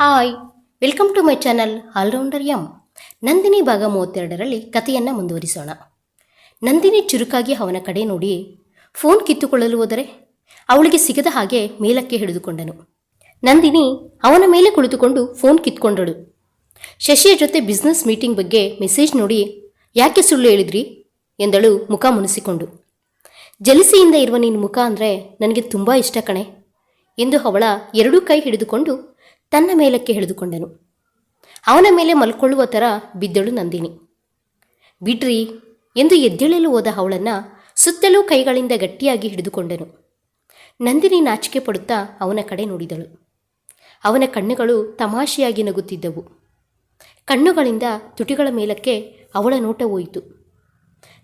Hi, welcome to my channel all rounder M. Nandini ಭಾಗ ಮೂವತ್ತೆರಡರಲ್ಲಿ ಕಥೆಯನ್ನು ಮುಂದುವರಿಸೋಣ. ನಂದಿನಿ ಚುರುಕಾಗಿ ಅವನ ಕಡೆ ನೋಡಿ ಫೋನ್ ಕಿತ್ತುಕೊಳ್ಳಲು ಹೋದರೆ ಅವಳಿಗೆ ಸಿಗದ ಹಾಗೆ ಮೇಲಕ್ಕೆ ಹಿಡಿದುಕೊಂಡನು. ನಂದಿನಿ ಅವನ ಮೇಲೆ ಕುಳಿತುಕೊಂಡು ಫೋನ್ ಕಿತ್ಕೊಂಡಳು. ಶಶಿಯ ಜೊತೆ ಬಿಸ್ನೆಸ್ ಮೀಟಿಂಗ್ ಬಗ್ಗೆ ಮೆಸೇಜ್ ನೋಡಿ, ಯಾಕೆ ಸುಳ್ಳು ಹೇಳಿದ್ರಿ? ಎಂದಳು ಮುಖ ಮುನಿಸಿಕೊಂಡು. ಜಲಸಿಯಿಂದ ಇರುವ ನಿನ್ನ ಮುಖ ಅಂದರೆ ನನಗೆ ತುಂಬ ಇಷ್ಟ ಕಣೆ, ಎಂದು ಅವಳ ಎರಡೂ ಕೈ ಹಿಡಿದುಕೊಂಡು ತನ್ನ ಮೇಲಕ್ಕೆ ಹಿಡಿದುಕೊಂಡನು. ಅವನ ಮೇಲೆ ಮಲ್ಕೊಳ್ಳುವ ಥರ ಬಿದ್ದಳು ನಂದಿನಿ. ಬಿಡ್ರಿ, ಎಂದು ಎದ್ದೇಳಲು ಹೋದ ಅವಳನ್ನು ಸುತ್ತಲೂ ಕೈಗಳಿಂದ ಗಟ್ಟಿಯಾಗಿ ಹಿಡಿದುಕೊಂಡನು. ನಂದಿನಿ ನಾಚಿಕೆ ಪಡುತ್ತಾ ಅವನ ಕಡೆ ನೋಡಿದಳು. ಅವನ ಕಣ್ಣುಗಳು ತಮಾಷೆಯಾಗಿ ನಗುತ್ತಿದ್ದವು. ಕಣ್ಣುಗಳಿಂದ ತುಟಿಗಳ ಮೇಲಕ್ಕೆ ಅವಳ ನೋಟ ಹೋಯಿತು.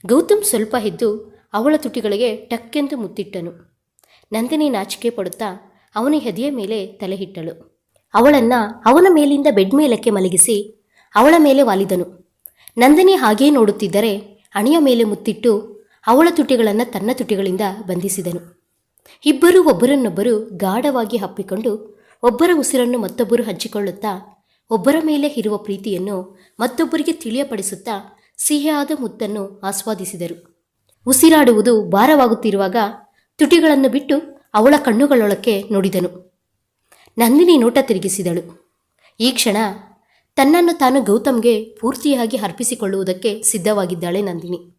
ಗೌತಮ್ ಸ್ವಲ್ಪ ಎದ್ದು ಅವಳ ತುಟಿಗಳಿಗೆ ಟಕ್ಕೆಂದು ಮುತ್ತಿಟ್ಟನು. ನಂದಿನಿ ನಾಚಿಕೆ ಪಡುತ್ತಾ ಅವನ ಹೆದೆಯ ಮೇಲೆ ತಲೆ ಇಟ್ಟಳು. ಅವಳನ್ನು ಅವನ ಮೇಲಿಂದ ಬೆಡ್ ಮೇಲಕ್ಕೆ ಮಲಗಿಸಿ ಅವಳ ಮೇಲೆ ವಾಲಿದನು. ನಂದಿನಿ ಹಾಗೇ ನೋಡುತ್ತಿದ್ದರೆ ಅಣಿಯ ಮೇಲೆ ಮುತ್ತಿಟ್ಟು ಅವಳ ತುಟಿಗಳನ್ನು ತನ್ನ ತುಟಿಗಳಿಂದ ಬಂಧಿಸಿದನು. ಇಬ್ಬರೂ ಒಬ್ಬರನ್ನೊಬ್ಬರು ಗಾಢವಾಗಿ ಹಪ್ಪಿಕೊಂಡು ಒಬ್ಬರ ಉಸಿರನ್ನು ಮತ್ತೊಬ್ಬರು ಹಂಚಿಕೊಳ್ಳುತ್ತಾ ಒಬ್ಬರ ಮೇಲೆ ಇರುವ ಪ್ರೀತಿಯನ್ನು ಮತ್ತೊಬ್ಬರಿಗೆ ತಿಳಿಯಪಡಿಸುತ್ತಾ ಸಿಹಿಯಾದ ಮುತ್ತನ್ನು ಆಸ್ವಾದಿಸಿದರು. ಉಸಿರಾಡುವುದು ಭಾರವಾಗುತ್ತಿರುವಾಗ ತುಟಿಗಳನ್ನು ಬಿಟ್ಟು ಅವಳ ಕಣ್ಣುಗಳೊಳಕ್ಕೆ ನೋಡಿದನು. ನಂದಿನಿ ನೋಟ ತಿರುಗಿಸಿದಳು. ಈ ಕ್ಷಣ ತನ್ನನ್ನು ತಾನು ಗೌತಮ್ಗೆ ಪೂರ್ತಿಯಾಗಿ ಅರ್ಪಿಸಿಕೊಳ್ಳುವುದಕ್ಕೆ ಸಿದ್ಧವಾಗಿದ್ದಾಳೆ ನಂದಿನಿ.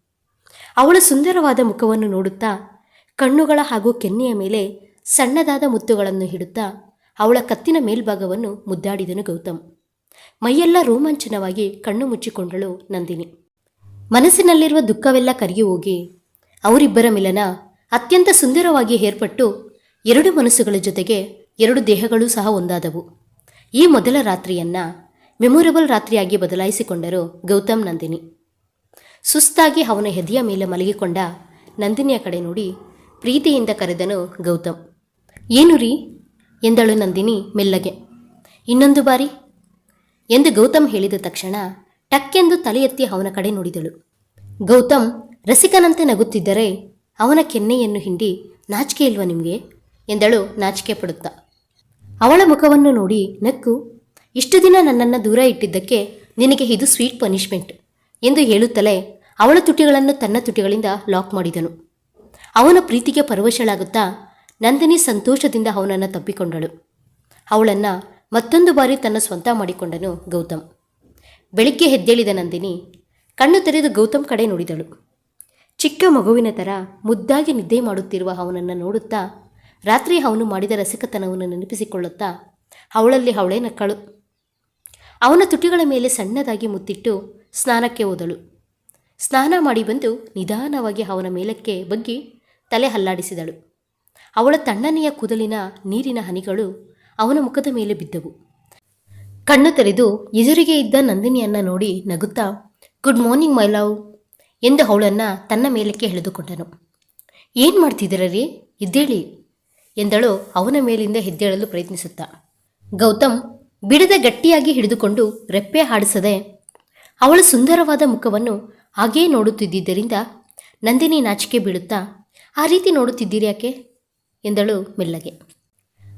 ಅವಳ ಸುಂದರವಾದ ಮುಖವನ್ನು ನೋಡುತ್ತಾ ಕಣ್ಣುಗಳ ಹಾಗೂ ಕೆನ್ನೆಯ ಮೇಲೆ ಸಣ್ಣದಾದ ಮುತ್ತುಗಳನ್ನು ಹಿಡುತ್ತಾ ಅವಳ ಕತ್ತಿನ ಮೇಲ್ಭಾಗವನ್ನು ಮುದ್ದಾಡಿದನು ಗೌತಮ್. ಮೈಯೆಲ್ಲ ರೋಮಾಂಚನವಾಗಿ ಕಣ್ಣು ಮುಚ್ಚಿಕೊಂಡಳು ನಂದಿನಿ. ಮನಸ್ಸಿನಲ್ಲಿರುವ ದುಃಖವೆಲ್ಲ ಕರಗಿ ಹೋಗಿ ಅವರಿಬ್ಬರ ಮಿಲನ ಅತ್ಯಂತ ಸುಂದರವಾಗಿ ಏರ್ಪಟ್ಟು ಎರಡು ಮನಸ್ಸುಗಳ ಜೊತೆಗೆ ಎರಡು ದೇಹಗಳು ಸಹ ಒಂದಾದವು. ಈ ಮೊದಲ ರಾತ್ರಿಯನ್ನ ಮೆಮೊರೇಬಲ್ ರಾತ್ರಿಯಾಗಿ ಬದಲಾಯಿಸಿಕೊಂಡರು ಗೌತಮ್ ನಂದಿನಿ. ಸುಸ್ತಾಗಿ ಅವನ ಹೆದೆಯ ಮೇಲೆ ಮಲಗಿಕೊಂಡ ನಂದಿನಿಯ ಕಡೆ ನೋಡಿ ಪ್ರೀತಿಯಿಂದ ಕರೆದನು ಗೌತಮ್. ಏನು ರೀ? ಎಂದಳು ನಂದಿನಿ ಮೆಲ್ಲಗೆ. ಇನ್ನೊಂದು ಬಾರಿ? ಎಂದು ಗೌತಮ್ ಹೇಳಿದ ತಕ್ಷಣ ಟಕ್ಕೆಂದು ತಲೆ ಎತ್ತಿ ಅವನ ಕಡೆ ನೋಡಿದಳು. ಗೌತಮ್, ರಸಿಕನಂತೆ ನಗುತ್ತಿದ್ದರೆ ಅವನ ಕೆನ್ನೆಯನ್ನು ಹಿಂಡಿ ನಾಚಿಕೆ ಇಲ್ವಾ ನಿಮಗೆ? ಎಂದಳು ನಾಚಿಕೆ ಪಡುತ್ತಾ. ಅವಳ ಮುಖವನ್ನು ನೋಡಿ ನಕ್ಕು, ಇಷ್ಟು ದಿನ ನನ್ನನ್ನು ದೂರ ಇಟ್ಟಿದ್ದಕ್ಕೆ ನಿನಗೆ ಇದು ಸ್ವೀಟ್ ಪನಿಷ್ಮೆಂಟ್ ಎಂದು ಹೇಳುತ್ತಲೇ ಅವಳ ತುಟಿಗಳನ್ನು ತನ್ನ ತುಟಿಗಳಿಂದ ಲಾಕ್ ಮಾಡಿದನು. ಅವನ ಪ್ರೀತಿಗೆ ಪರವಶಳಾಗುತ್ತಾ ನಂದಿನಿ ಸಂತೋಷದಿಂದ ಅವನನ್ನು ತಪ್ಪಿಕೊಂಡಳು. ಅವಳನ್ನು ಮತ್ತೊಂದು ಬಾರಿ ತನ್ನ ಸ್ವಂತ ಮಾಡಿಕೊಂಡನು ಗೌತಮ್. ಬೆಳಿಗ್ಗೆ ಹೆದ್ದೇಳಿದ ನಂದಿನಿ ಕಣ್ಣು ತೆರೆದು ಗೌತಮ್ ಕಡೆ ನೋಡಿದಳು. ಚಿಕ್ಕ ಮಗುವಿನ ಥರ ಮುದ್ದಾಗಿ ನಿದ್ದೆ ಮಾಡುತ್ತಿರುವ ಅವನನ್ನು ನೋಡುತ್ತಾ ರಾತ್ರಿ ಅವನು ಮಾಡಿದ ರಸಿಕತನವನ್ನು ನೆನಪಿಸಿಕೊಳ್ಳುತ್ತಾ, ಅವಳಲ್ಲಿ ಅವಳೇ ನಕ್ಕಳು. ಅವನ ತುಟಿಗಳ ಮೇಲೆ ಸಣ್ಣದಾಗಿ ಮುತ್ತಿಟ್ಟು ಸ್ನಾನಕ್ಕೆ ಹೋದಳು. ಸ್ನಾನ ಮಾಡಿ ಬಂದು ನಿಧಾನವಾಗಿ ಅವನ ಮೇಲಕ್ಕೆ ಬಗ್ಗಿ ತಲೆ ಹಲ್ಲಾಡಿಸಿದಳು. ಅವಳ ತಣ್ಣನೆಯ ಕೂದಲಿನ ನೀರಿನ ಹನಿಗಳು ಅವನ ಮುಖದ ಮೇಲೆ ಬಿದ್ದವು. ಕಣ್ಣು ತೆರೆದು ಎದುರಿಗೆ ಇದ್ದ ನಂದಿನಿಯನ್ನ ನೋಡಿ ನಗುತ್ತಾ, ಗುಡ್ ಮಾರ್ನಿಂಗ್, ಮೈ ಲವ್ ಎಂದು ಅವಳನ್ನು ತನ್ನ ಮೇಲಕ್ಕೆ ಎಳೆದುಕೊಂಡನು. ಏನು ಮಾಡ್ತಿದ್ದೀರ ರೀ? ಎದ್ದೇಳಿ ಎಂದಳು ಅವನ ಮೇಲಿಂದ ಹೆದ್ದೇಳಲು ಪ್ರಯತ್ನಿಸುತ್ತಾ. ಗೌತಮ್ ಬಿಡದ ಗಟ್ಟಿಯಾಗಿ ಹಿಡಿದುಕೊಂಡು ರೆಪ್ಪೆ ಹಾಡಿಸದೆ, ಅವಳ ಸುಂದರವಾದ ಮುಖವನ್ನು ಹಾಗೇ ನೋಡುತ್ತಿದ್ದರಿಂದ ನಂದಿನಿ ನಾಚಿಕೆ ಬೀಳುತ್ತಾ, ಆ ರೀತಿ ನೋಡುತ್ತಿದ್ದೀರಿ ಯಾಕೆ? ಎಂದಳು ಮೆಲ್ಲಗೆ.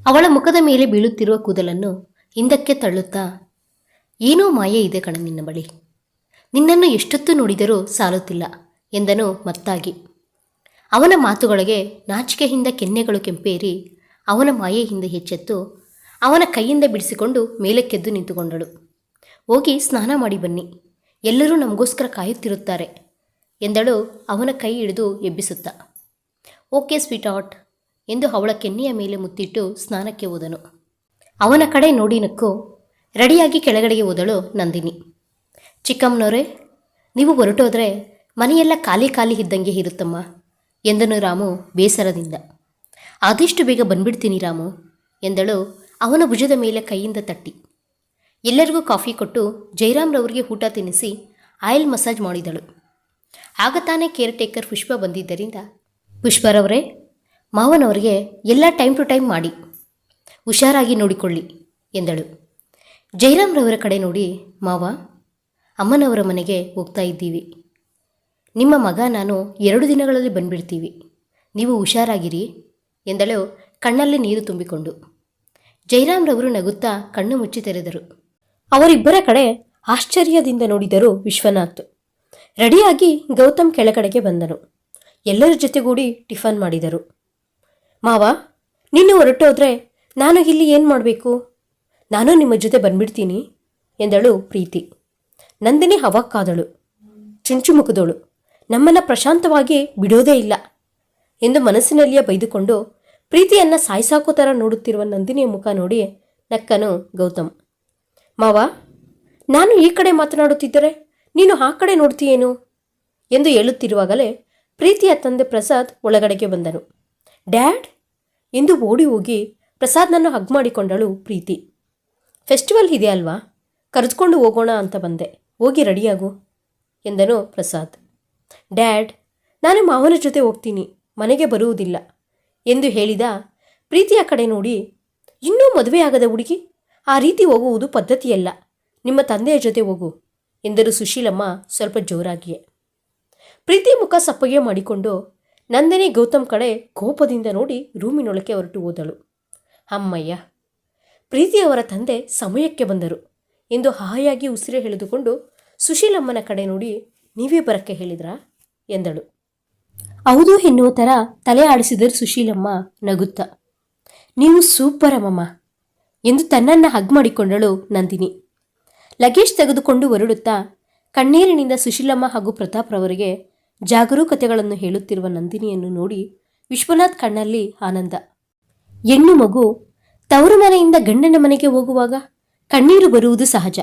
ಅವಳ ಮುಖದ ಮೇಲೆ ಬೀಳುತ್ತಿರುವ ಕೂದಲನ್ನು ಹಿಂದಕ್ಕೆ ತಳ್ಳುತ್ತಾ, ಏನೋ ಮಾಯೆ ಇದೆ ಕಣ ನಿನ್ನ ಬಳಿ. ನಿನ್ನನ್ನು ಎಷ್ಟೊತ್ತು ನೋಡಿದರೂ ಸಾಲುತ್ತಿಲ್ಲ ಎಂದನು ಮತ್ತಾಗಿ. ಅವನ ಮಾತುಗಳಿಗೆ ನಾಚಿಕೆಯಿಂದ ಕೆನ್ನೆಗಳು ಕೆಂಪೇರಿ ಅವನ ಮಾಯೆಯಿಂದ ಹೆಚ್ಚೆತ್ತು. ಅವನ ಕೈಯಿಂದ ಬಿಡಿಸಿಕೊಂಡು ಮೇಲಕ್ಕೆದ್ದು ನಿಂತುಕೊಂಡಳು. ಹೋಗಿ ಸ್ನಾನ ಮಾಡಿ ಬನ್ನಿ. ಎಲ್ಲರೂ ನಮಗೋಸ್ಕರ ಕಾಯುತ್ತಿರುತ್ತಾರೆ ಎಂದಳು ಅವನ ಕೈ ಹಿಡಿದು ಎಬ್ಬಿಸುತ್ತಾ. ಓಕೆ ಸ್ವೀಟ್ ಎಂದು ಅವಳ ಕೆನ್ನೆಯ ಮೇಲೆ ಮುತ್ತಿಟ್ಟು ಸ್ನಾನಕ್ಕೆ ಹೋದನು. ಅವನ ಕಡೆ ನೋಡಿ ನಕ್ಕು ರೆಡಿಯಾಗಿ ಕೆಳಗಡೆಗೆ ಹೋದಳು ನಂದಿನಿ. ಚಿಕ್ಕಮ್ಮನವರೇ, ನೀವು ಹೊರಟೋದ್ರೆ ಮನೆಯೆಲ್ಲ ಖಾಲಿ ಖಾಲಿ ಇದ್ದಂಗೆ ಇರುತ್ತಮ್ಮ. ಎಂದನು ರಾಮು ಬೇಸರದಿಂದ. ಆದಷ್ಟು ಬೇಗ ಬಂದ್ಬಿಡ್ತೀನಿ ರಾಮು, ಎಂದಳು ಅವನ ಭುಜದ ಮೇಲೆ ಕೈಯಿಂದ ತಟ್ಟಿ. ಎಲ್ಲರಿಗೂ ಕಾಫಿ ಕೊಟ್ಟು ಜಯರಾಮ್ರವರಿಗೆ ಊಟ ತಿನ್ನಿಸಿ ಆಯಿಲ್ ಮಸಾಜ್ ಮಾಡಿದಳು. ಆಗ ತಾನೇ ಕೇರ್ ಟೇಕರ್ ಪುಷ್ಪ ಬಂದಿದ್ದರಿಂದ ಪುಷ್ಪರವರೇ ಮಾವನವರಿಗೆ ಎಲ್ಲ ಟೈಮ್ ಟು ಟೈಮ್ ಮಾಡಿ, ಹುಷಾರಾಗಿ ನೋಡಿಕೊಳ್ಳಿ, ಎಂದಳು. ಜಯರಾಮ್ರವರ ಕಡೆ ನೋಡಿ, ಮಾವ, ಅಮ್ಮನವರ ಮನೆಗೆ ಹೋಗ್ತಾ ಇದ್ದೀವಿ. ನಿಮ್ಮ ಮಗ ನಾನು ಎರಡು ದಿನಗಳಲ್ಲಿ ಬಂದ್ಬಿಡ್ತೀವಿ. ನೀವು ಹುಷಾರಾಗಿರಿ. ಎಂದಳು ಕಣ್ಣಲ್ಲಿ ನೀರು ತುಂಬಿಕೊಂಡು. ಜೈರಾಮ್ರವರು ನಗುತ್ತಾ ಕಣ್ಣು ಮುಚ್ಚಿ ತೆರೆದರು. ಅವರಿಬ್ಬರ ಕಡೆ ಆಶ್ಚರ್ಯದಿಂದ ನೋಡಿದರು ವಿಶ್ವನಾಥ್. ರೆಡಿಯಾಗಿ ಗೌತಮ್ ಕೆಳಗಡೆಗೆ ಬಂದನು. ಎಲ್ಲರ ಜೊತೆಗೂಡಿ ಟಿಫನ್ ಮಾಡಿದರು. ಮಾವ ನೀನು ಹೊರಟೋದ್ರೆ ನಾನು ಇಲ್ಲಿ ಏನು ಮಾಡಬೇಕು? ನಾನು ನಿಮ್ಮ ಜೊತೆ ಬಂದ್ಬಿಡ್ತೀನಿ, ಎಂದಳು ಪ್ರೀತಿ. ನಂದಿನಿ ಹವಾಕ್ಕಾದಳು. ಚುಂಚುಮುಖದೋಳು ನಮ್ಮನ್ನು ಪ್ರಶಾಂತವಾಗಿ ಬಿಡೋದೇ ಇಲ್ಲ ಎಂದು ಮನಸ್ಸಿನಲ್ಲಿಯೇ ಬೈದುಕೊಂಡು ಪ್ರೀತಿಯನ್ನ ಸಾಯಿಸಾಕೋ ಥರ ನೋಡುತ್ತಿರುವ ನಂದಿನಿಯ ಮುಖ ನೋಡಿ ನಕ್ಕನು ಗೌತಮ್. ಮಾವ, ನಾನು ಈ ಕಡೆ ಮಾತನಾಡುತ್ತಿದ್ದರೆ ನೀನು ಆ ಕಡೆ ನೋಡ್ತೀಯೇನು? ಎಂದು ಹೇಳುತ್ತಿರುವಾಗಲೇ ಪ್ರೀತಿಯ ತಂದೆ ಪ್ರಸಾದ್ ಒಳಗಡೆಗೆ ಬಂದನು. ಡ್ಯಾಡ್, ಎಂದು ಓಡಿ ಹೋಗಿ ಪ್ರಸಾದ್ನನ್ನು ಹಗ್ ಮಾಡಿಕೊಂಡಳು ಪ್ರೀತಿ. ಫೆಸ್ಟಿವಲ್ ಇದೆ ಅಲ್ವಾ ಕರೆದುಕೊಂಡು ಹೋಗೋಣ ಅಂತ ಬಂದೆ. ಹೋಗಿ ರೆಡಿಯಾಗು, ಎಂದನು ಪ್ರಸಾದ್. ಡ್ಯಾಡ್, ನಾನು ಮಾವನ ಜೊತೆ ಹೋಗ್ತೀನಿ, ಮನೆಗೆ ಬರುವುದಿಲ್ಲ ಎಂದು ಹೇಳಿದ ಪ್ರೀತಿಯ ಕಡೆ ನೋಡಿ, ಇನ್ನೂ ಮದುವೆಯಾಗದ ಹುಡುಗಿ ಆ ರೀತಿ ಹೋಗುವುದು ಪದ್ಧತಿಯಲ್ಲ, ನಿಮ್ಮ ತಂದೆಯ ಜೊತೆ ಹೋಗು ಎಂದರು ಸುಶೀಲಮ್ಮ ಸ್ವಲ್ಪ ಜೋರಾಗಿಯೇ. ಪ್ರೀತಿ ಮುಖ ಸಪ್ಪಗೆ ಮಾಡಿಕೊಂಡು ನಂದಿನಿ ಗೌತಮ್ ಕಡೆ ಕೋಪದಿಂದ ನೋಡಿ ರೂಮಿನೊಳಕ್ಕೆ ಹೊರಟು ಹೋದಳು. ಅಮ್ಮಯ್ಯ ಪ್ರೀತಿಯವರ ತಂದೆ ಸಮಯಕ್ಕೆ ಬಂದರು ಎಂದು ಹಾಯಾಗಿ ಉಸಿರೇ ಎಳೆದುಕೊಂಡು ಸುಶೀಲಮ್ಮನ ಕಡೆ ನೋಡಿ ನೀವೇ ಬರಕ್ಕೆ ಹೇಳಿದ್ರಾ? ಎಂದಳು. ಹೌದು ಎನ್ನುವ ಥರ ತಲೆ ಆಡಿಸಿದರು ಸುಶೀಲಮ್ಮ ನಗುತ್ತ. ನೀವು ಸೂಪರ್ ಅಮ್ಮಮ್ಮ ಎಂದು ತನ್ನನ್ನು ಹಗ್ ಮಾಡಿಕೊಂಡಳು ನಂದಿನಿ. ಲಗೇಜ್ ತೆಗೆದುಕೊಂಡು ಹೊರಡುತ್ತಾ ಕಣ್ಣೀರಿನಿಂದ ಸುಶೀಲಮ್ಮ ಹಾಗೂ ಪ್ರತಾಪ್ರವರಿಗೆ ಜಾಗರೂಕತೆಗಳನ್ನು ಹೇಳುತ್ತಿರುವ ನಂದಿನಿಯನ್ನು ನೋಡಿ ವಿಶ್ವನಾಥ್ ಕಣ್ಣಲ್ಲಿ ಆನಂದ. ಹೆಣ್ಣು ಮಗು ತವರು ಮನೆಯಿಂದ ಗಂಡನ ಮನೆಗೆ ಹೋಗುವಾಗ ಕಣ್ಣೀರು ಬರುವುದು ಸಹಜ.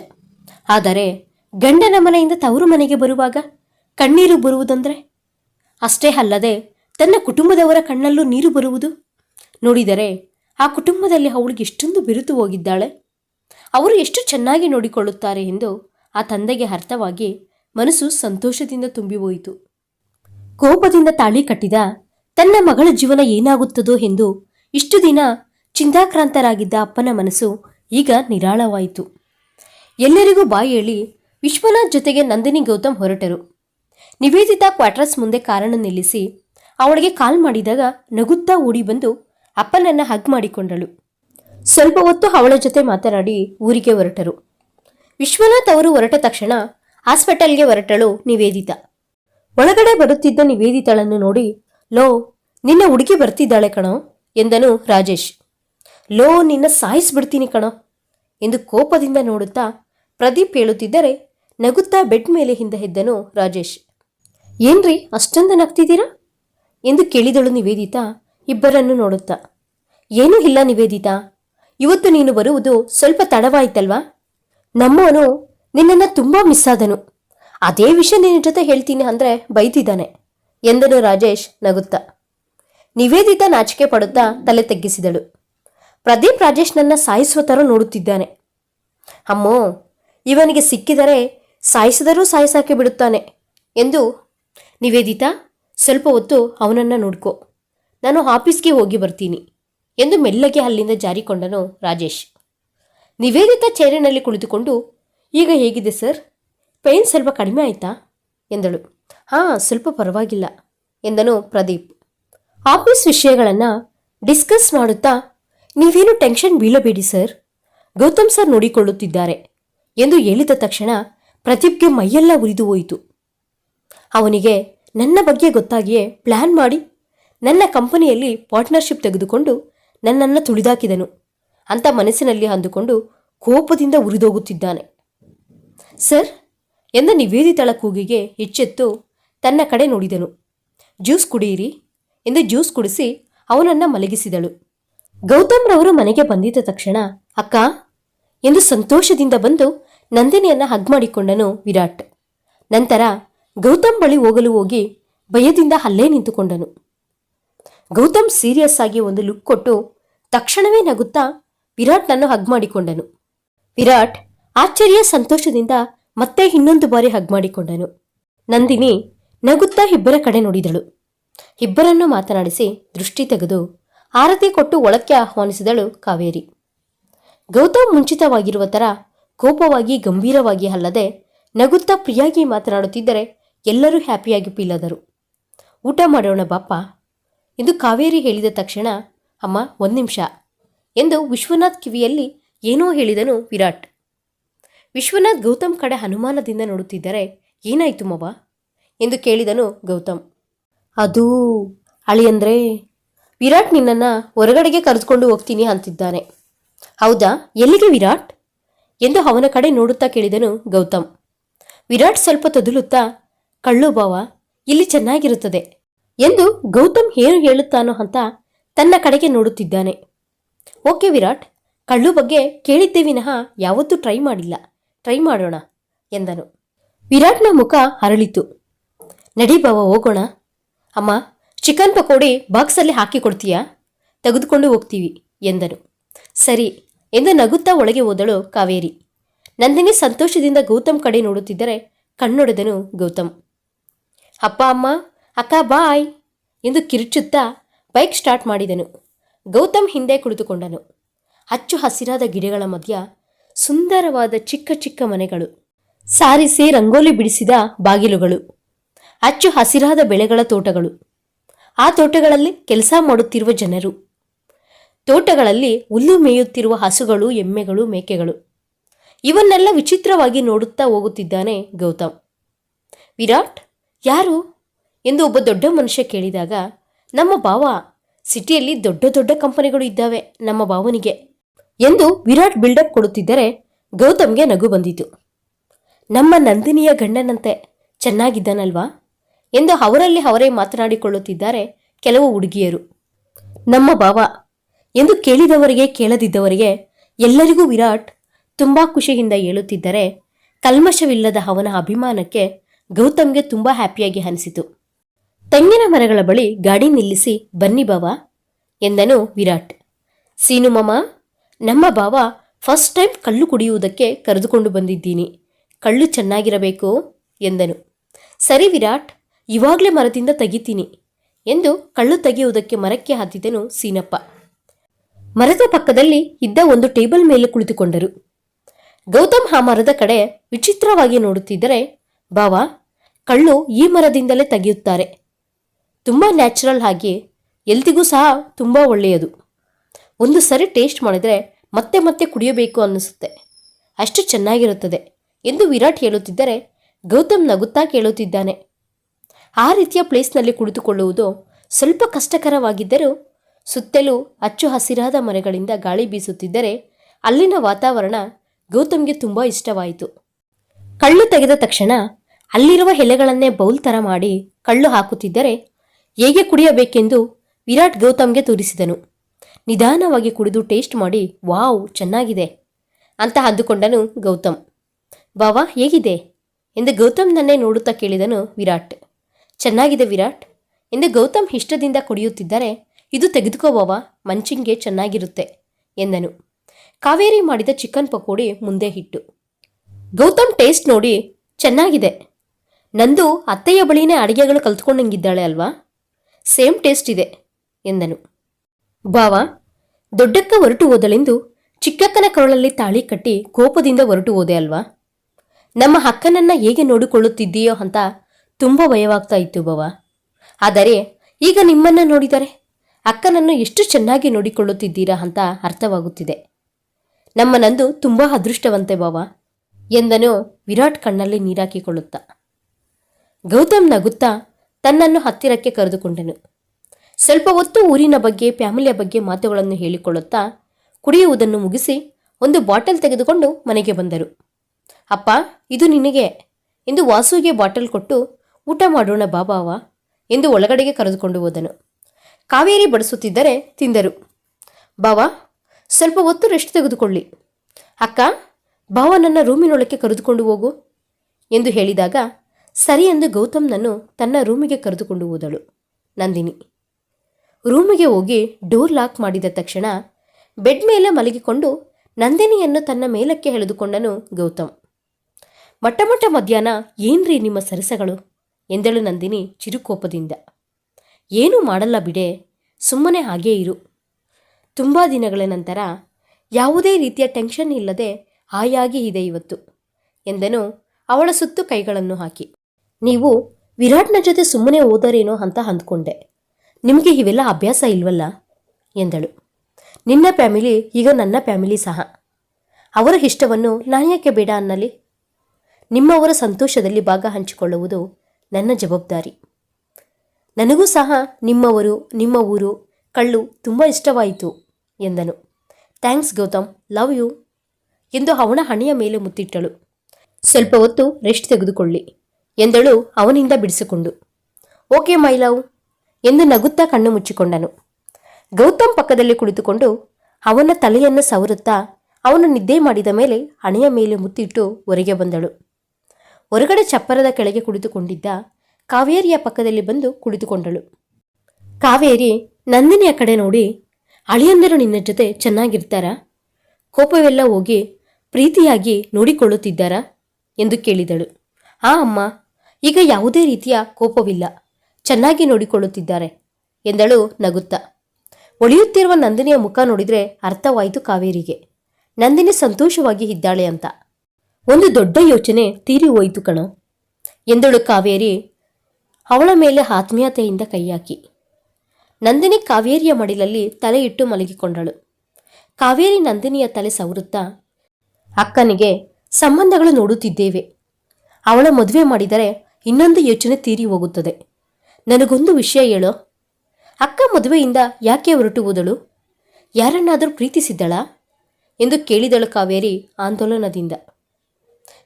ಆದರೆ ಗಂಡನ ಮನೆಯಿಂದ ತವರು ಮನೆಗೆ ಬರುವಾಗ ಕಣ್ಣೀರು ಬರುವುದಂದ್ರೆ? ಅಷ್ಟೇ ಅಲ್ಲದೆ ತನ್ನ ಕುಟುಂಬದವರ ಕಣ್ಣಲ್ಲೂ ನೀರು ಬರುವುದು? ನೋಡಿದರೆ ಆ ಕುಟುಂಬದಲ್ಲಿ ಅವಳಿಗೆ ಎಷ್ಟೊಂದು ಬಿರುತು ಹೋಗಿದ್ದಾಳೆ. ಅವರು ಎಷ್ಟು ಚೆನ್ನಾಗಿ ನೋಡಿಕೊಳ್ಳುತ್ತಾರೆ ಎಂದು ಆ ತಂದೆಗೆ ಅರ್ಥವಾಗಿ ಮನಸ್ಸು ಸಂತೋಷದಿಂದ ತುಂಬಿ ಹೋಯಿತು ಕೋಪದಿಂದ ತಾಳಿ ಕಟ್ಟಿದ ತನ್ನ ಮಗಳ ಜೀವನ ಏನಾಗುತ್ತದೋ ಎಂದು ಇಷ್ಟು ದಿನ ಚಿಂತಾಕ್ರಾಂತರಾಗಿದ್ದ ಅಪ್ಪನ ಮನಸ್ಸು ಈಗ ನಿರಾಳವಾಯಿತು. ಎಲ್ಲರಿಗೂ ಬಾಯಿ ಹೇಳಿ ವಿಶ್ವನಾಥ್ ಜೊತೆಗೆ ನಂದಿನಿ ಗೌತಮ್ ಹೊರಟರು. ನಿವೇದಿತಾ ಕ್ವಾರ್ಟರ್ಸ್ ಮುಂದೆ ಕಾರನ್ನು ನಿಲ್ಲಿಸಿ ಅವಳಿಗೆ ಕಾಲ್ ಮಾಡಿದಾಗ ನಗುತ್ತಾ ಓಡಿ ಬಂದು ಅಪ್ಪನನ್ನ ಹಗ್ ಮಾಡಿಕೊಂಡಳು. ಸ್ವಲ್ಪ ಹೊತ್ತು ಅವಳ ಜೊತೆ ಮಾತನಾಡಿ ಊರಿಗೆ ಹೊರಟರು. ವಿಶ್ವನಾಥ್ ಅವರು ಹೊರಟ ತಕ್ಷಣ ಹಾಸ್ಪಿಟಲ್ಗೆ ಹೊರಟಳು ನಿವೇದಿತಾ. ಒಳಗಡೆ ಬರುತ್ತಿದ್ದ ನಿವೇದಿತಳನ್ನು ನೋಡಿ, ಲೋ, ನಿನ್ನ ಹುಡುಗಿ ಬರ್ತಿದ್ದಾಳೆ ಕಣೋ, ಎಂದನು ರಾಜೇಶ್. ಲೋ, ನಿನ್ನ ಸಾಯಿಸ್ಬಿಡ್ತೀನಿ ಕಣೋ, ಎಂದು ಕೋಪದಿಂದ ನೋಡುತ್ತಾ ಪ್ರದೀಪ್ ಹೇಳುತ್ತಿದ್ದರೆ ನಗುತ್ತಾ ಬೆಡ್ ಮೇಲೆ ಹಿಂದೆ ಎದ್ದನು ರಾಜೇಶ್. ಏನ್ರಿ ಅಷ್ಟೊಂದ ನಗ್ತಿದ್ದೀರಾ ಎಂದು ಕೇಳಿದಳು ನಿವೇದಿತಾ ಇಬ್ಬರನ್ನು ನೋಡುತ್ತಾ. ಏನೂ ಇಲ್ಲ ನಿವೇದಿತಾ, ಇವತ್ತು ನೀನು ಬರುವುದು ಸ್ವಲ್ಪ ತಡವಾಯ್ತಲ್ವಾ? ನಮ್ಮವನು ನಿನ್ನನ್ನು ತುಂಬ ಮಿಸ್ ಆದನು. ಅದೇ ವಿಷಯ ನಿನ್ನ ಜೊತೆ ಹೇಳ್ತೀನಿ ಅಂದರೆ ಬೈತಿದ್ದಾನೆ, ಎಂದನು ರಾಜೇಶ್ ನಗುತ್ತಾ. ನಿವೇದಿತ ನಾಚಿಕೆ ಪಡುತ್ತಾ ತಲೆ ತಗ್ಗಿಸಿದಳು. ಪ್ರದೀಪ್ ರಾಜೇಶ್ ನನ್ನ ಸಾಯಿಸುವ ತರ ನೋಡುತ್ತಿದ್ದಾನೆ. ಅಮ್ಮೋ, ಇವನಿಗೆ ಸಿಕ್ಕಿದರೆ ಸಾಯಿಸಿದರೂ ಸಾಯಿಸಾಕೆ ಬಿಡುತ್ತಾನೆ ಎಂದು ನಿವೇದಿತಾ ಸ್ವಲ್ಪ ಹೊತ್ತು ಅವನನ್ನು ನೋಡ್ಕೋ. ನಾನು ಆಫೀಸ್ಗೆ ಹೋಗಿ ಬರ್ತೀನಿ ಎಂದು ಮೆಲ್ಲಗೆ ಅಲ್ಲಿಂದ ಜಾರಿಕೊಂಡನು ರಾಜೇಶ್. ನಿವೇದಿತಾ ಚೇರಿನಲ್ಲಿ ಕುಳಿತುಕೊಂಡು, ಈಗ ಹೇಗಿದೆ ಸರ್? ಪೇಯ್ನ್ ಸ್ವಲ್ಪ ಕಡಿಮೆ ಆಯ್ತಾ? ಎಂದಳು. ಹಾಂ, ಸ್ವಲ್ಪ ಪರವಾಗಿಲ್ಲ, ಎಂದನು ಪ್ರದೀಪ್. ಆಫೀಸ್ ವಿಷಯಗಳನ್ನು ಡಿಸ್ಕಸ್ ಮಾಡುತ್ತಾ ನೀವೇನು ಟೆನ್ಷನ್ ಬೀಳಬೇಡಿ ಸರ್. ಗೌತಮ್ ಸರ್ ನೋಡಿಕೊಳ್ಳುತ್ತಿದ್ದಾರೆ, ಎಂದು ಹೇಳಿದ ತಕ್ಷಣ ಪ್ರದೀಪ್ಗೆ ಮೈಯೆಲ್ಲ ಉರಿದು ಹೋಯಿತು. ಅವನಿಗೆ, ನನ್ನ ಬಗ್ಗೆ ಗೊತ್ತಾಗಿಯೇ ಪ್ಲ್ಯಾನ್ ಮಾಡಿ. ನನ್ನ ಕಂಪನಿಯಲ್ಲಿ ಪಾರ್ಟ್ನರ್ಶಿಪ್ ತೆಗೆದುಕೊಂಡು ನನ್ನನ್ನು ತುಳಿದಾಕಿದನು. ಅಂತ ಮನಸ್ಸಿನಲ್ಲಿ ಅಂದುಕೊಂಡು ಕೋಪದಿಂದ ಉರಿದೋಗುತ್ತಿದ್ದಾನೆ. ಸರ್, ಎಂದ ನಿವೇದಿತಳ ಕೂಗಿಗೆ ಎಚ್ಚೆತ್ತು ತನ್ನ ಕಡೆ ನೋಡಿದನು. ಜ್ಯೂಸ್ ಕುಡಿಯಿರಿ, ಎಂದು ಜ್ಯೂಸ್ ಕುಡಿಸಿ ಅವನನ್ನು ಮಲಗಿಸಿದಳು. ಗೌತಮ್ರವರು ಮನೆಗೆ ಬಂದಿದ್ದ ತಕ್ಷಣ, ಅಕ್ಕ, ಎಂದು ಸಂತೋಷದಿಂದ ಬಂದು ನಂದಿನಿಯನ್ನ ಹಗ್ ಮಾಡಿಕೊಂಡನು ವಿರಾಟ್. ನಂತರ ಗೌತಮ್ ಬಳಿ ಹೋಗಲು ಹೋಗಿ ಭಯದಿಂದ ಅಲ್ಲೇ ನಿಂತುಕೊಂಡನು. ಗೌತಮ್ ಸೀರಿಯಸ್ ಆಗಿ ಒಂದು ಲುಕ್ ಕೊಟ್ಟು ತಕ್ಷಣವೇ ನಗುತ್ತಾ ವಿರಾಟ್ನನ್ನು ಹಗ್ ಮಾಡಿಕೊಂಡನು. ವಿರಾಟ್ ಆಶ್ಚರ್ಯ ಸಂತೋಷದಿಂದ ಮತ್ತೆ ಇನ್ನೊಂದು ಬಾರಿ ಹಗ್ ಮಾಡಿಕೊಂಡನು. ನಂದಿನಿ ನಗುತ್ತಾ ಇಬ್ಬರ ಕಡೆ ನೋಡಿದಳು. ಇಬ್ಬರನ್ನು ಮಾತನಾಡಿಸಿ ದೃಷ್ಟಿ ತೆಗೆದು ಆರತಿ ಕೊಟ್ಟು ಒಳಕ್ಕೆ ಆಹ್ವಾನಿಸಿದಳು ಕಾವೇರಿ. ಗೌತಮ್ ಮುಂಚಿತವಾಗಿರುವ ಥರ ಕೋಪವಾಗಿ, ಗಂಭೀರವಾಗಿ ಅಲ್ಲದೆ ನಗುತ್ತಾ ಪ್ರಿಯಾಗಿ ಮಾತನಾಡುತ್ತಿದ್ದರೆ ಎಲ್ಲರೂ ಹ್ಯಾಪಿಯಾಗಿ ಪೀಲದರು ಊಟ ಮಾಡೋಣ ಬಾಪ್ಪ. ಎಂದು ಕಾವೇರಿ ಹೇಳಿದ ತಕ್ಷಣ, ಅಮ್ಮ, ಒಂದು ನಿಮಿಷ ಎಂದು ವಿಶ್ವನಾಥ್ ಕಿವಿಯಲ್ಲಿ ಏನೋ ಹೇಳಿದನು ವಿರಾಟ್. ವಿಶ್ವನಾಥ್ ಗೌತಮ್ ಕಡೆ ಅನುಮಾನದಿಂದ ನೋಡುತ್ತಿದ್ದರೆ, ಏನಾಯಿತು ಮವ? ಎಂದು ಕೇಳಿದನು ಗೌತಮ್. ಅದು ಅಳಿಯಂದ್ರೆ ವಿರಾಟ್ ನಿನ್ನನ್ನು ಹೊರಗಡೆಗೆ ಕರೆದುಕೊಂಡು ಹೋಗ್ತೀನಿ ಅಂತಿದ್ದಾನೆ. ಹೌದಾ? ಎಲ್ಲಿಗೆ ವಿರಾಟ್? ಎಂದು ಅವನ ಕಡೆ ನೋಡುತ್ತಾ ಕೇಳಿದನು ಗೌತಮ್. ವಿರಾಟ್ ಸ್ವಲ್ಪ ತದುಲುತ್ತಾ, ಕಳ್ಳು ಬಾವ, ಇಲ್ಲಿ ಚೆನ್ನಾಗಿರುತ್ತದೆ ಎಂದು ಗೌತಮ್ ಏನು ಹೇಳುತ್ತಾನೋ ಅಂತ ತನ್ನ ಕಡೆಗೆ ನೋಡುತ್ತಿದ್ದಾನೆ. ಓಕೆ ವಿರಾಟ್, ಕಳ್ಳು ಬಗ್ಗೆ ಕೇಳಿದ್ದೆ ವಿನಃ ಯಾವತ್ತೂ ಟ್ರೈ ಮಾಡಿಲ್ಲ. ಟ್ರೈ ಮಾಡೋಣ ಎಂದನು. ವಿರಾಟ್ನ ಮುಖ ಅರಳಿತು ನಡಿ ಬಾವ, ಹೋಗೋಣ. ಅಮ್ಮ, ಚಿಕನ್ ಪಕೋಡಿ ಬಾಕ್ಸಲ್ಲಿ ಹಾಕಿ ಕೊಡ್ತೀಯಾ? ತೆಗೆದುಕೊಂಡು ಹೋಗ್ತೀವಿ ಎಂದನು. ಸರಿ ಎಂದು ನಗುತ್ತಾ ಒಳಗೆ ಹೋದಳು ಕಾವೇರಿ. ನಂದಿನಿ ಸಂತೋಷದಿಂದ ಗೌತಮ್ ಕಡೆ ನೋಡುತ್ತಿದ್ದರೆ ಕಣ್ಣೊಡೆದನು ಗೌತಮ್. ಅಪ್ಪ, ಅಮ್ಮ, ಅಕ್ಕ, ಬಾಯ್ ಎಂದು ಕಿರುಚುತ್ತಾ ಬೈಕ್ ಸ್ಟಾರ್ಟ್ ಮಾಡಿದನು. ಗೌತಮ್ ಹಿಂದೆ ಕುಳಿತುಕೊಂಡನು. ಅಚ್ಚು ಹಸಿರಾದ ಗಿಡಗಳ ಮಧ್ಯ ಸುಂದರವಾದ ಚಿಕ್ಕ ಚಿಕ್ಕ ಮನೆಗಳು. ಸಾರಿಸಿ ರಂಗೋಲಿ ಬಿಡಿಸಿದ ಬಾಗಿಲುಗಳು. ಅಚ್ಚು ಹಸಿರಾದ ಬೆಳೆಗಳ ತೋಟಗಳು. ಆ ತೋಟಗಳಲ್ಲಿ ಕೆಲಸ ಮಾಡುತ್ತಿರುವ ಜನರು. ತೋಟಗಳಲ್ಲಿ ಹುಲ್ಲು ಮೇಯುತ್ತಿರುವ ಹಸುಗಳು, ಎಮ್ಮೆಗಳು, ಮೇಕೆಗಳು. ಇವನ್ನೆಲ್ಲ ವಿಚಿತ್ರವಾಗಿ ನೋಡುತ್ತಾ ಹೋಗುತ್ತಿದ್ದಾನೆ ಗೌತಮ್. ವಿರಾಟ್, ಯಾರು? ಎಂದು ಒಬ್ಬ ದೊಡ್ಡ ಮನುಷ್ಯ ಕೇಳಿದಾಗ, ನಮ್ಮ ಭಾವ ಸಿಟಿಯಲ್ಲಿ ದೊಡ್ಡ ದೊಡ್ಡ ಕಂಪನಿಗಳು ಇದ್ದಾವೆ, ನಮ್ಮ ಭಾವನಿಗೆ ಎಂದು ವಿರಾಟ್ ಬಿಲ್ಡಪ್ ಕೊಡುತ್ತಿದ್ದರೆ ಗೌತಮ್ಗೆ ನಗು ಬಂದಿತು. ನಮ್ಮ ನಂದಿನಿಯ ಗಂಡನಂತೆ ಚೆನ್ನಾಗಿದ್ದಾನಲ್ವಾ? ಎಂದು ಅವರಲ್ಲಿ ಅವರೇ ಮಾತನಾಡಿಕೊಳ್ಳುತ್ತಿದ್ದಾರೆ ಕೆಲವು ಹುಡುಗಿಯರು. ನಮ್ಮ ಭಾವ ಎಂದು ಕೇಳಿದವರಿಗೆ ಕೇಳದಿದ್ದವರಿಗೆ ಎಲ್ಲರಿಗೂ ವಿರಾಟ್ ತುಂಬಾ ಖುಷಿಯಿಂದ ಹೇಳುತ್ತಿದ್ದರೆ ಕಲ್ಮಶವಿಲ್ಲದ ಅವನ ಅಭಿಮಾನಕ್ಕೆ ಗೌತಮ್ಗೆ ತುಂಬಾ ಹ್ಯಾಪಿಯಾಗಿ ಅನಿಸಿತು. ತೆಂಗಿನ ಮರಗಳ ಬಳಿ ಗಾಡಿ ನಿಲ್ಲಿಸಿ ಬನ್ನಿ ಬಾವ ಎಂದನು ವಿರಾಟ್. ಸೀನು ಮಾಮ, ನಮ್ಮ ಬಾವ ಫಸ್ಟ್ ಟೈಮ್ ಕಳ್ಳು ಕುಡಿಯುವುದಕ್ಕೆ ಕರೆದುಕೊಂಡು ಬಂದಿದ್ದೀನಿ. ಕಳ್ಳು ಚೆನ್ನಾಗಿರಬೇಕು ಎಂದನು. ಸರಿ ವಿರಾಟ್, ಇವಾಗಲೇ ಮರದಿಂದ ತೆಗಿತೀನಿ ಎಂದು ಕಳ್ಳು ತೆಗೆಯುವುದಕ್ಕೆ ಮರಕ್ಕೆ ಹತ್ತಿದನು ಸೀನಪ್ಪ. ಮರದ ಪಕ್ಕದಲ್ಲಿ ಇದ್ದ ಒಂದು ಟೇಬಲ್ ಮೇಲೆ ಕುಳಿತುಕೊಂಡರು. ಗೌತಮ್ ಆ ಮರದ ಕಡೆ ವಿಚಿತ್ರವಾಗಿ ನೋಡುತ್ತಿದ್ದರೆ, ಬಾವಾ, ಕಳ್ಳು ಈ ಮರದಿಂದಲೇ ತೆಗೆಯುತ್ತಾರೆ. ತುಂಬ ನ್ಯಾಚುರಲ್ ಆಗಿ ಎಲ್ತಿಗೂ ಸಹ ತುಂಬ ಒಳ್ಳೆಯದು. ಒಂದು ಸರಿ ಟೇಸ್ಟ್ ಮಾಡಿದರೆ ಮತ್ತೆ ಮತ್ತೆ ಕುಡಿಯಬೇಕು ಅನ್ನಿಸುತ್ತೆ. ಅಷ್ಟು ಚೆನ್ನಾಗಿರುತ್ತದೆ ಎಂದು ವಿರಾಟ್ ಹೇಳುತ್ತಿದ್ದರೆ ಗೌತಮ್ ನಗುತ್ತಾ ಕೇಳುತ್ತಿದ್ದಾನೆ. ಆ ರೀತಿಯ ಪ್ಲೇಸ್ನಲ್ಲಿ ಕುಳಿತುಕೊಳ್ಳುವುದು ಸ್ವಲ್ಪ ಕಷ್ಟಕರವಾಗಿದ್ದರೂ ಸುತ್ತಲೂ ಅಚ್ಚು ಹಸಿರಾದ ಮರಗಳಿಂದ ಗಾಳಿ ಬೀಸುತ್ತಿದ್ದರೆ ಅಲ್ಲಿನ ವಾತಾವರಣ ಗೌತಮ್ಗೆ ತುಂಬ ಇಷ್ಟವಾಯಿತು. ಕಳ್ಳು ತೆಗೆದ ತಕ್ಷಣ ಅಲ್ಲಿರುವ ಎಲೆಗಳನ್ನೇ ಬೌಲ್ ಥರ ಮಾಡಿ ಕಳ್ಳು ಹಾಕುತ್ತಿದ್ದರೆ ಹೇಗೆ ಕುಡಿಯಬೇಕೆಂದು ವಿರಾಟ್ ಗೌತಮ್ಗೆ ತೋರಿಸಿದನು. ನಿಧಾನವಾಗಿ ಕುಡಿದು ಟೇಸ್ಟ್ ಮಾಡಿ, ವಾವ್, ಚೆನ್ನಾಗಿದೆ ಅಂತ ಅಂದುಕೊಂಡನು ಗೌತಮ್. ಬಾವಾ, ಹೇಗಿದೆ? ಎಂದು ಗೌತಮ್ನನ್ನೇ ನೋಡುತ್ತಾ ಕೇಳಿದನು ವಿರಾಟ್. ಚೆನ್ನಾಗಿದೆ ವಿರಾಟ್. ಎಂದು ಗೌತಮ್ ಇಷ್ಟದಿಂದ ಕುಡಿಯುತ್ತಿದ್ದರೆ ಇದು ತೆಗೆದುಕೋಬವ ಬಾವಾ ಮಂಚಿಂಗೆ ಚೆನ್ನಾಗಿರುತ್ತೆ ಎಂದನು. ಕಾವೇರಿ ಮಾಡಿದ ಚಿಕನ್ ಪಕೋಡಿ ಮುಂದೆ ಹಿಟ್ಟು ಗೌತಮ್ ಟೇಸ್ಟ್ ನೋಡಿ ಚೆನ್ನಾಗಿದೆ. ನಂದು ಅತ್ತೆಯ ಬಳಿನೇ ಅಡಿಗೆಗಳು ಕಲ್ತ್ಕೊಂಡಂಗಿದ್ದಾಳೆ ಅಲ್ವಾ? ಸೇಮ್ ಟೇಸ್ಟ್ ಇದೆ ಎಂದನು. ಬಾವ, ದೊಡ್ಡಕ್ಕ ಹೊರಟು ಹೋದಳೆಂದು ಚಿಕ್ಕಕ್ಕನ ಕೊರಳಲ್ಲಿ ತಾಳಿ ಕಟ್ಟಿ ಕೋಪದಿಂದ ಹೊರಟು ಹೋದೆ ಅಲ್ವಾ? ನಮ್ಮ ಅಕ್ಕನನ್ನ ಹೇಗೆ ನೋಡಿಕೊಳ್ಳುತ್ತಿದ್ದೀಯೋ ಅಂತ ತುಂಬ ಭಯವಾಗ್ತಾ ಇತ್ತು ಬಾವ. ಆದರೆ ಈಗ ನಿಮ್ಮನ್ನ ನೋಡಿದರೆ ಅಕ್ಕನನ್ನು ಎಷ್ಟು ಚೆನ್ನಾಗಿ ನೋಡಿಕೊಳ್ಳುತ್ತಿದ್ದೀರಾ ಅಂತ ಅರ್ಥವಾಗುತ್ತಿದೆ. ನಮ್ಮ ನಂದು ತುಂಬ ಅದೃಷ್ಟವಂತೆ ಬಾವ, ಎಂದನು ವಿರಾಟ್ ಕಣ್ಣಲ್ಲಿ ನೀರಾಕಿಕೊಳ್ಳುತ್ತಾ. ಗೌತಮ್ ನಗುತ್ತಾ ತನ್ನನ್ನು ಹತ್ತಿರಕ್ಕೆ ಕರೆದುಕೊಂಡನು. ಸ್ವಲ್ಪ ಹೊತ್ತು ಊರಿನ ಬಗ್ಗೆ, ಫ್ಯಾಮಿಲಿಯ ಬಗ್ಗೆ ಮಾತುಗಳನ್ನು ಹೇಳಿಕೊಳ್ಳುತ್ತಾ ಕುಡಿಯುವುದನ್ನು ಮುಗಿಸಿ ಒಂದು ಬಾಟಲ್ ತೆಗೆದುಕೊಂಡು ಮನೆಗೆ ಬಂದರು. ಅಪ್ಪ, ಇದು ನಿನಗೆ? ಎಂದು ವಾಸುವಿಗೆ ಬಾಟಲ್ ಕೊಟ್ಟು ಊಟ ಮಾಡೋಣ ಬಾಬಾವ, ಎಂದು ಒಳಗಡೆಗೆ ಕರೆದುಕೊಂಡು ಹೋದನು. ಕಾವೇರಿ ಬಡಿಸುತ್ತಿದ್ದರೆ ತಿಂದರು. ಭವ, ಸ್ವಲ್ಪ ಹೊತ್ತು ರೆಸ್ಟ್ ತೆಗೆದುಕೊಳ್ಳಿ. ಅಕ್ಕ ಬಾವ ನನ್ನ ರೂಮಿನೊಳಕ್ಕೆ ಕರೆದುಕೊಂಡು ಹೋಗು ಎಂದು ಹೇಳಿದಾಗ ಸರಿ ಎಂದು ಗೌತಮ್ನನ್ನು ತನ್ನ ರೂಮಿಗೆ ಕರೆದುಕೊಂಡು ಹೋದಳು. ನಂದಿನಿ, ರೂಮಿಗೆ ಹೋಗಿ ಡೋರ್ ಲಾಕ್ ಮಾಡಿದ ತಕ್ಷಣ ಬೆಡ್ ಮೇಲೆ ಮಲಗಿಕೊಂಡು ನಂದಿನಿಯನ್ನು ತನ್ನ ಮೇಲಕ್ಕೆ ಎಳೆದುಕೊಂಡನು ಗೌತಮ್. ಮೊಟ್ಟಮೊಟ್ಟ ಮಟ್ಟ ಮಧ್ಯಾಹ್ನ ಏನ್ರಿ ನಿಮ್ಮ ಸರಸಗಳು? ಎಂದಳು ನಂದಿನಿ ಚಿರುಕೋಪದಿಂದ. ಏನೂ ಮಾಡಲ್ಲ ಬಿಡೆ. ಸುಮ್ಮನೆ ಹಾಗೇ ಇರು. ತುಂಬ ದಿನಗಳ ನಂತರ ಯಾವುದೇ ರೀತಿಯ ಟೆನ್ಷನ್ ಇಲ್ಲದೆ ಹಾಯಾಗಿ ಇದೆ ಇವತ್ತು ಎಂದನು ಅವಳ ಸುತ್ತು ಕೈಗಳನ್ನು ಹಾಕಿ. ನೀವು ವಿರಾಟ್ನ ಜೊತೆ ಸುಮ್ಮನೆ ಹೋದರೇನೋ ಅಂತ ಅಂದ್ಕೊಂಡೆ. ನಿಮಗೆ ಇವೆಲ್ಲ ಅಭ್ಯಾಸ ಇಲ್ವಲ್ಲ? ಎಂದಳು. ನಿನ್ನ ಫ್ಯಾಮಿಲಿ ಈಗ ನನ್ನ ಫ್ಯಾಮಿಲಿ ಸಹ. ಅವರ ಇಷ್ಟವನ್ನು ನಾನ್ಯಾಕೆ ಬೇಡ ಅನ್ನಲಿ? ನಿಮ್ಮವರ ಸಂತೋಷದಲ್ಲಿ ಭಾಗ ಹಂಚಿಕೊಳ್ಳುವುದು ನನ್ನ ಜವಾಬ್ದಾರಿ. ನನಗೂ ಸಹ ನಿಮ್ಮವರು, ನಿಮ್ಮ ಊರು, ಕಳ್ಳು ತುಂಬ ಇಷ್ಟವಾಯಿತು ಎಂದನು. ಥ್ಯಾಂಕ್ಸ್ ಗೌತಮ್, ಲವ್ ಯು ಎಂದು ಅವನ ಹಣೆಯ ಮೇಲೆ ಮುತ್ತಿಟ್ಟಳು. ಸ್ವಲ್ಪ ಹೊತ್ತು ರೆಸ್ಟ್ ತೆಗೆದುಕೊಳ್ಳಿ ಎಂದಳು ಅವನಿಂದ ಬಿಡಿಸಿಕೊಂಡು. ಓಕೆ ಮೈ ಲವ್ ಎಂದು ನಗುತ್ತಾ ಕಣ್ಣು ಮುಚ್ಚಿಕೊಂಡನು. ಗೌತಮ್ ಪಕ್ಕದಲ್ಲಿ ಕುಳಿತುಕೊಂಡು ಅವನ ತಲೆಯನ್ನು ಸವರುತ್ತಾ ಅವನು ನಿದ್ದೆ ಮಾಡಿದ ಮೇಲೆ ಹಣೆಯ ಮೇಲೆ ಮುತ್ತಿಟ್ಟು ಹೊರಗೆ ಬಂದಳು. ಹೊರಗಡೆ ಚಪ್ಪರದ ಕೆಳಗೆ ಕುಳಿತುಕೊಂಡಿದ್ದ ಕಾವೇರಿಯ ಪಕ್ಕದಲ್ಲಿ ಬಂದು ಕುಳಿತುಕೊಂಡಳು. ಕಾವೇರಿ, ನಂದಿನಿಯ ಕಡೆ ನೋಡಿ, ಅಳಿಯಂದರು ನಿನ್ನ ಜೊತೆ ಚೆನ್ನಾಗಿರ್ತಾರಾ? ಕೋಪವೆಲ್ಲ ಹೋಗಿ ಪ್ರೀತಿಯಾಗಿ ನೋಡಿಕೊಳ್ಳುತ್ತಿದ್ದಾರಾ? ಎಂದು ಕೇಳಿದಳು. ಆ ಅಮ್ಮ, ಈಗ ಯಾವುದೇ ರೀತಿಯ ಕೋಪವಿಲ್ಲ, ಚೆನ್ನಾಗಿ ನೋಡಿಕೊಳ್ಳುತ್ತಿದ್ದಾರೆ, ಎಂದಳು ನಗುತ್ತಾ. ಒಳಿಯುತ್ತಿರುವ ನಂದಿನಿಯ ಮುಖ ನೋಡಿದರೆ ಅರ್ಥವಾಯಿತು ಕಾವೇರಿಗೆ. ನಂದಿನಿ ಸಂತೋಷವಾಗಿ ಇದ್ದಾಳೆ ಅಂತ. ಒಂದು ದೊಡ್ಡ ಯೋಚನೆ ತೀರಿ ಹೋಯಿತು ಕಣೋ, ಎಂದಳು ಕಾವೇರಿ ಅವಳ ಮೇಲೆ ಆತ್ಮೀಯತೆಯಿಂದ ಕೈಯಾಕಿ. ನಂದಿನಿ ಕಾವೇರಿಯ ಮಡಿಲಲ್ಲಿ ತಲೆ ಇಟ್ಟು ಮಲಗಿಕೊಂಡಳು. ಕಾವೇರಿ ನಂದಿನಿಯ ತಲೆ ಸವರುತ್ತಾ, ಅಕ್ಕನಿಗೆ ಸಂಬಂಧಗಳು ನೋಡುತ್ತಿದ್ದೇವೆ. ಅವಳ ಮದುವೆ ಮಾಡಿದರೆ ಇನ್ನೊಂದು ಯೋಚನೆ ತೀರಿ ಹೋಗುತ್ತದೆ. ನನಗೊಂದು ವಿಷಯ ಹೇಳೋ. ಅಕ್ಕ ಮದುವೆಯಿಂದ ಯಾಕೆ ಹೊರಟುವುದಳು ಯಾರನ್ನಾದರೂ ಪ್ರೀತಿಸಿದ್ದಳಾ? ಎಂದು ಕೇಳಿದಳು ಕಾವೇರಿ ಆಂದೋಲನದಿಂದ.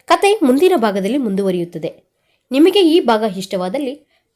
ಕತೆ ಮುಂದಿನ ಭಾಗದಲ್ಲಿ ಮುಂದುವರಿಯುತ್ತದೆ. ನಿಮಗೆ ಈ ಭಾಗ ಇಷ್ಟವಾದಲ್ಲಿ